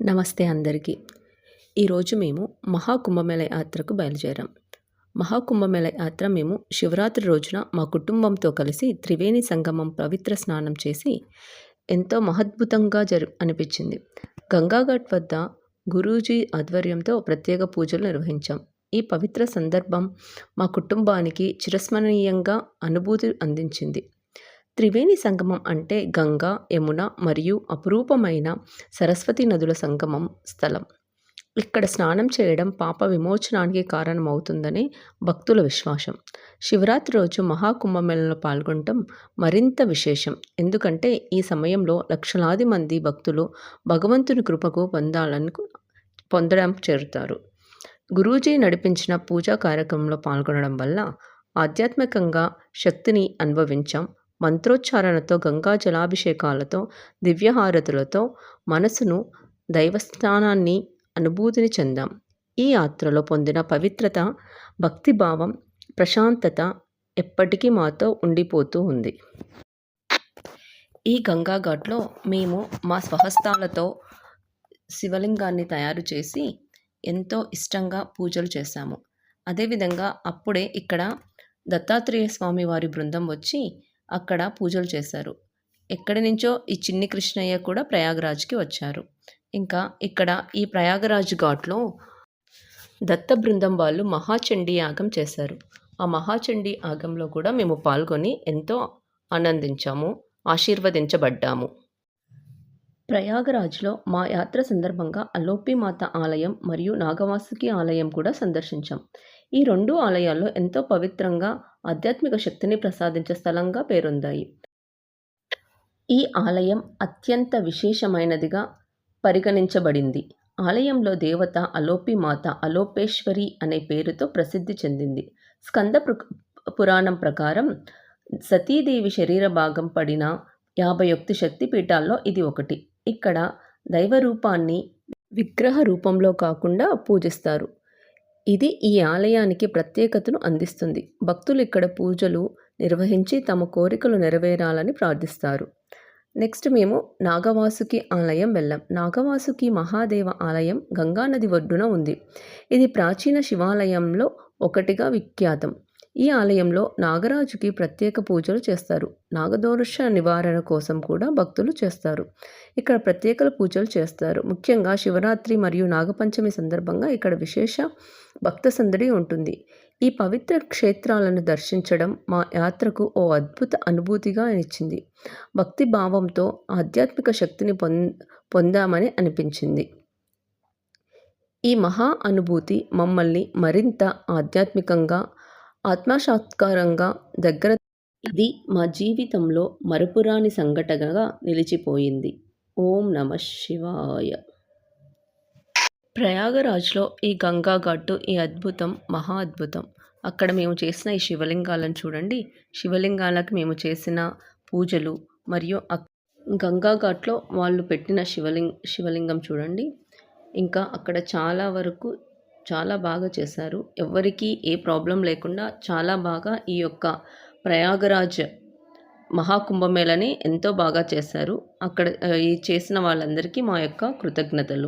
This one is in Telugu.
నమస్తే అందరికీ. ఈరోజు మేము మహాకుంభమేళ యాత్రకు బయలుదేరాం. మహాకుంభమేళ యాత్ర మేము శివరాత్రి రోజున మా కుటుంబంతో కలిసి త్రివేణి సంగమం పవిత్ర స్నానం చేసి ఎంతో మహద్భుతంగా జరు అనిపించింది. గంగాఘాట్ వద్ద గురూజీ ఆధ్వర్యంతో ప్రత్యేక పూజలు నిర్వహించాం. ఈ పవిత్ర సందర్భం మా కుటుంబానికి చిరస్మరణీయంగా అనుభూతి అందించింది. త్రివేణి సంగమం అంటే గంగా యమున మరియు అపురూపమైన సరస్వతి నదుల సంగమం స్థలం. ఇక్కడ స్నానం చేయడం పాప విమోచనానికి కారణమవుతుందని భక్తుల విశ్వాసం. శివరాత్రి రోజు మహాకుంభమేళలో పాల్గొనడం మరింత విశేషం. ఎందుకంటే ఈ సమయంలో లక్షలాది మంది భక్తులు భగవంతుని కృపకు పొందాలను పొందడం చేరుతారు. గురూజీ నడిపించిన పూజా కార్యక్రమంలో పాల్గొనడం వల్ల ఆధ్యాత్మికంగా శక్తిని అనుభవించాం. మంత్రోచ్చారణతో గంగా జలాభిషేకాలతో దివ్యహారతులతో మనసును దైవస్థానాన్ని అనుభూతిని చెందాం. ఈ యాత్రలో పొందిన పవిత్రత భక్తిభావం ప్రశాంతత ఎప్పటికీ మాతో ఉండిపోతూ ఉంది. ఈ గంగా ఘాట్లో మేము మా స్వహస్తాలతో శివలింగాన్ని తయారు చేసి ఎంతో ఇష్టంగా పూజలు చేశాము. అదేవిధంగా అప్పుడే ఇక్కడ దత్తాత్రేయ స్వామి వారి బృందం వచ్చి అక్కడ పూజలు చేశారు. ఎక్కడి నుంచో ఈ చిన్ని కృష్ణయ్య కూడా ప్రయాగరాజ్కి వచ్చారు. ఇంకా ఇక్కడ ఈ ప్రయాగరాజ్ ఘాట్లో దత్త బృందం వాళ్ళు మహాచండీ యాగం చేశారు. ఆ మహాచండీ యాగంలో కూడా మేము పాల్గొని ఎంతో ఆనందించాము ఆశీర్వదించబడ్డాము. ప్రయాగరాజ్లో మా యాత్ర సందర్భంగా అలోపిమాత ఆలయం మరియు నాగవాసుకి ఆలయం కూడా సందర్శించాం. ఈ రెండు ఆలయాల్లో ఎంతో పవిత్రంగా ఆధ్యాత్మిక శక్తిని ప్రసాదించే స్థలంగా పేరొందాయి. ఈ ఆలయం అత్యంత విశేషమైనదిగా పరిగణించబడింది. ఆలయంలో దేవత అలోపిమాత అలోపేశ్వరి అనే పేరుతో ప్రసిద్ధి చెందింది. స్కంద పురాణం ప్రకారం సతీదేవి శరీర భాగం పడిన యాభై శక్తి పీఠాల్లో ఇది ఒకటి. ఇక్కడ దైవ రూపాన్ని విగ్రహ రూపంలో కాకుండా పూజిస్తారు. ఇది ఈ ఆలయానికి ప్రత్యేకతను అందిస్తుంది. భక్తులు ఇక్కడ పూజలు నిర్వహించి తమ కోరికలు నెరవేరాలని ప్రార్థిస్తారు. నెక్స్ట్ మేము నాగవాసుకి ఆలయం వెళ్ళాం. నాగవాసుకి మహాదేవ ఆలయం గంగానది ఒడ్డున ఉంది. ఇది ప్రాచీన శివాలయంలో ఒకటిగా విఖ్యాతం. ఈ ఆలయంలో నాగరాజుకి ప్రత్యేక పూజలు చేస్తారు. నాగదోష నివారణ కోసం కూడా భక్తులు చేస్తారు. ఇక్కడ ప్రత్యేక పూజలు చేస్తారు. ముఖ్యంగా శివరాత్రి మరియు నాగపంచమి సందర్భంగా ఇక్కడ విశేష భక్త సందడి ఉంటుంది. ఈ పవిత్ర క్షేత్రాలను దర్శించడం మా యాత్రకు ఓ అద్భుత అనుభూతిగా ఇచ్చింది భక్తి భావంతో ఆధ్యాత్మిక శక్తిని పొందామని అనిపించింది. ఈ మహా అనుభూతి మమ్మల్ని మరింత ఆధ్యాత్మికంగా ఆత్మసాత్కారంగా దగ్గర ఇది మా జీవితంలో మరపురాని సంఘటనగా నిలిచిపోయింది. ఓం నమ శివాయ. ప్రయాగరాజ్లో ఈ గంగా ఘాటు ఈ అద్భుతం మహా అద్భుతం. అక్కడ మేము చేసిన ఈ శివలింగాలను చూడండి. శివలింగాలకు మేము చేసిన పూజలు మరియు గంగా ఘాట్లో వాళ్ళు పెట్టిన శివలింగ్ శివలింగం చూడండి. ఇంకా అక్కడ చాలా వరకు చాలా బాగా చేశారు. ఎవరికీ ఏ ప్రాబ్లం లేకుండా చాలా బాగా ఈ యొక్క ప్రయాగరాజ్ మహాకుంభమేళని ఎంతో బాగా చేశారు. అక్కడ ఈ చేసిన వాళ్ళందరికీ మా యొక్క కృతజ్ఞతలు.